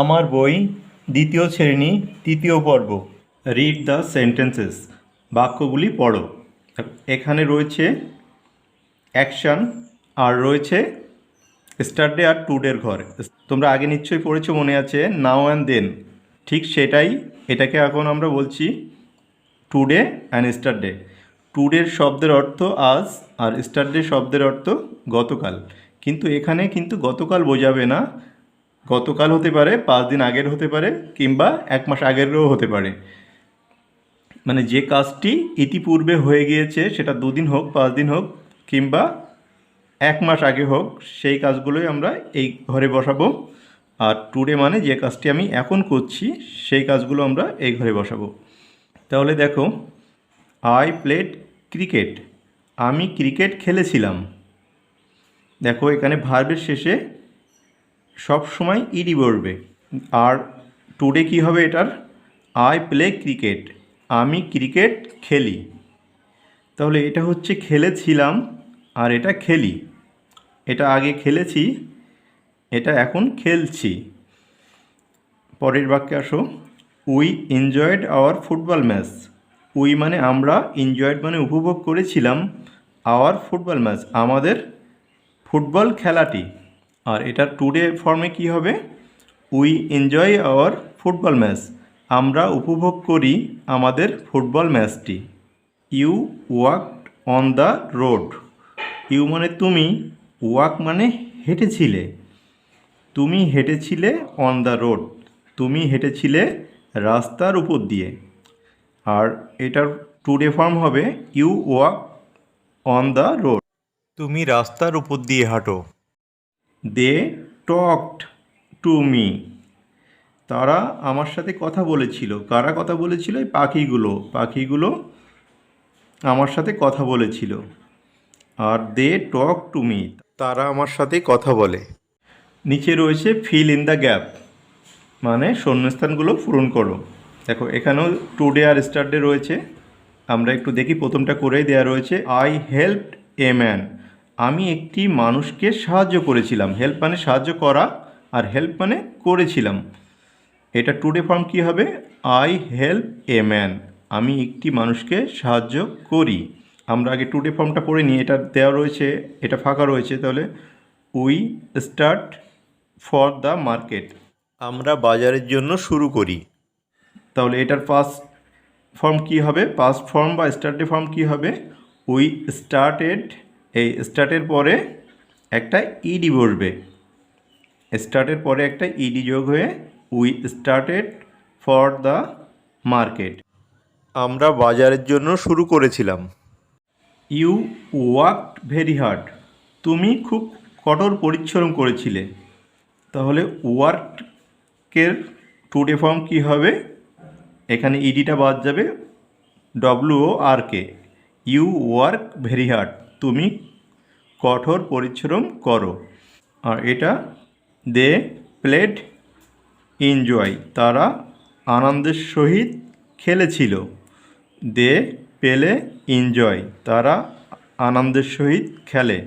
আমার বই, দ্বিতীয় শ্রেণি, তৃতীয় পর্ব। রিড দ্য সেন্টেন্সেস বাক্যগুলি পড়ো। এখানে রয়েছে অ্যাকশন আর রয়েছে স্টারডে আর টুডের ঘর। তোমরা আগে নিশ্চয়ই পড়েছো, মনে আছে নাও অ্যান্ড দেন ঠিক সেটাই, এটাকে এখন আমরা বলছি টুডে অ্যান্ড স্টারডে টুডের শব্দের অর্থ আজ, আর স্টারডে শব্দের অর্থ গতকাল। কিন্তু এখানে কিন্তু গতকাল বোঝাবে না গতকাল হতে পারে, পাঁচ দিন আগের হতে পারে, কিংবা এক মাস আগেরও হতে পারে। মানে যে কাজটি ইতিপূর্বে হয়ে গিয়েছে, সেটা দুদিন হোক, পাঁচ দিন হোক, কিংবা এক মাস আগে হোক, সেই কাজগুলোই আমরা এই ঘরে বসাবো। আর টুডে মানে যে কাজটি আমি এখন করছি, সেই কাজগুলো আমরা এই ঘরে বসাবো। তাহলে দেখো আই প্লেড ক্রিকেট আমি ক্রিকেট খেলেছিলাম। দেখো, এখানে ভার্বের শেষে সব সময় ইডি বলবে। আর টুডে কি হবে এটার? আই প্লে ক্রিকেট আমি ক্রিকেট খেলি। তাহলে এটা হচ্ছে খেলেছিলাম আর এটা খেলি। এটা আগে খেলেছি, এটা এখন খেলছি। পরের বাক্যে আসো। We enjoyed our football match we মানে আমরা এনজয়েড মানে উপভোগ করেছিলাম আওয়ার ফুটবল ম্যাচ আমাদের ফুটবল খেলাটি। আর এটা টুডে ফর্মে কি হবে? We enjoy our football match আমরা উপভোগ করি আমাদের ফুটবল ম্যাচটি you walk on the road you মানে তুমি ওয়াক মানে হেঁটেছিলে। তুমি হেঁটেছিলে অন দ্য রোড তুমি হেঁটেছিলে রাস্তার উপর দিয়ে। আর এটার টুডে ফর্ম হবে you walk on the road তুমি রাস্তার উপর দিয়ে হাঁটো। দে টকড টু মি তারা আমার সাথে কথা বলেছিল। কারা কথা বলেছিল? এই পাখিগুলো। পাখিগুলো আমার সাথে কথা বলেছিল। আর দে টক টু মি তারা আমার সাথে কথা বলে। নিচে রয়েছে ফিল ইন দ্য গ্যাপ মানে শূন্যস্থানগুলো পূরণ করো। দেখো, এখানেও টুডে আর স্টারডে রয়েছে। আমরা একটু দেখি, প্রথমটা করেই দেওয়া রয়েছে। আই হেল্প এ ম্যান আমি একটি মানুষকে সাহায্য করেছিলাম। হেল্প মানে সাহায্য করা আর হেল্প মানে করেছিলাম। এটা টুডে ফর্ম কী হবে? আই হেল্প এ ম্যান আমি একটি মানুষকে সাহায্য করি। আমরা আগে টুডে ফর্মটা পড়ে নিই। এটা দেওয়া রয়েছে, এটা ফাঁকা রয়েছে। তাহলে we start for the market আমরা বাজারের জন্য শুরু করি। তাহলে এটার পাস্ট ফর্ম কি হবে? পাস্ট ফর্ম বা স্টার্টে ফর্ম কি হবে? উই স্টার্টেড এই স্টার্টের পরে একটা ইডি বসবে। স্টার্টের পরে একটা ইডি যোগ হয়ে we started for the market আমরা বাজারের জন্য শুরু করেছিলাম। ইউ ওয়ার্কড ভেরি হার্ড তুমি খুব কঠোর পরিশ্রম করেছিলে। তাহলে ওয়ার্কের টুডে ফর্ম কী হবে? এখানে ইডিটা বাদ যাবে W O R K you work very hard তুমি কঠোর পরিশ্রম করো। আর এটা দে প্লেড এনজয়। তারা আনন্দের সহিত খেলেছিল। দে পেলে এনজয়। তারা আনন্দের সহিত খেলে।